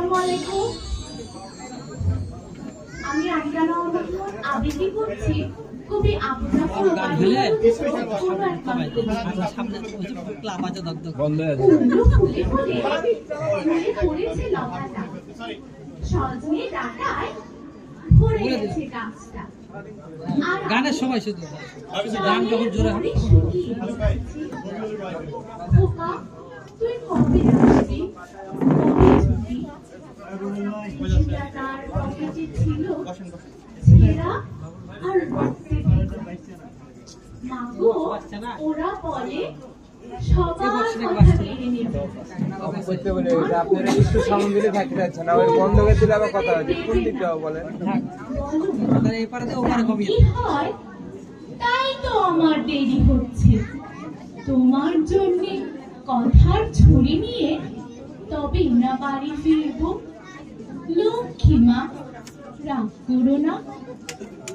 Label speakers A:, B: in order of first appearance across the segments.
A: আসসালামু আলাইকুম। আমি আবৃত্তি করছি। কবি গাছটা। আর
B: গানের সময় শুধু। গান যখন জোরে হবে
A: তুই কবে
C: আপনারা থাকতে যাচ্ছে না ওই বন্ধ করে দিলে আবার কথা হচ্ছে কোন দিকটা বলেন
A: বলো,
B: এপারে তো ওপারে কমিয়ে
A: কি হয় তাই তো আমার দেরি হচ্ছে তোমার জন্য কথার ছুরি নিয়ে তবে না বাড়ি ফিরবো। লক্ষ্মী মা রাগ করো না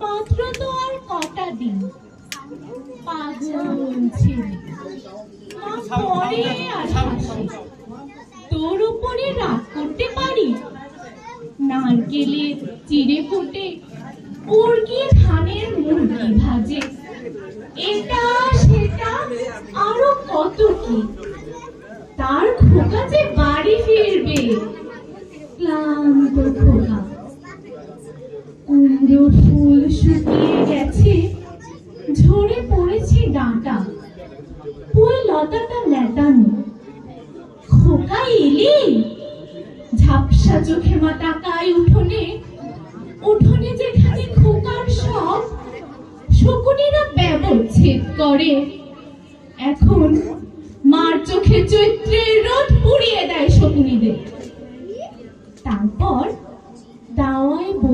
A: মাত্র তো আর কটা দিন। পাগল ছেলে, মা পরে আর তোর উপরে রাগ করতে পারি? নারকেলে চিড়ে ফোটে মুরগি ধানের মুরগি ভাজে। এটা, সেটা, আরও কত কি? ক্লান্ত খোকা কুমড়ো ফুল শুকিয়ে গেছে, ঝরে পড়েছে ডাঁটা। ওই লতাটা নেতানো খোকা এলি? ঝাপসা চোখে মা তাকায় উঠোনে। উঠোনে যেখানে খোকার সব শকুনিরা ব্যবচ্ছেদ করে। এখন মার চোখে চৈত্রের রোদ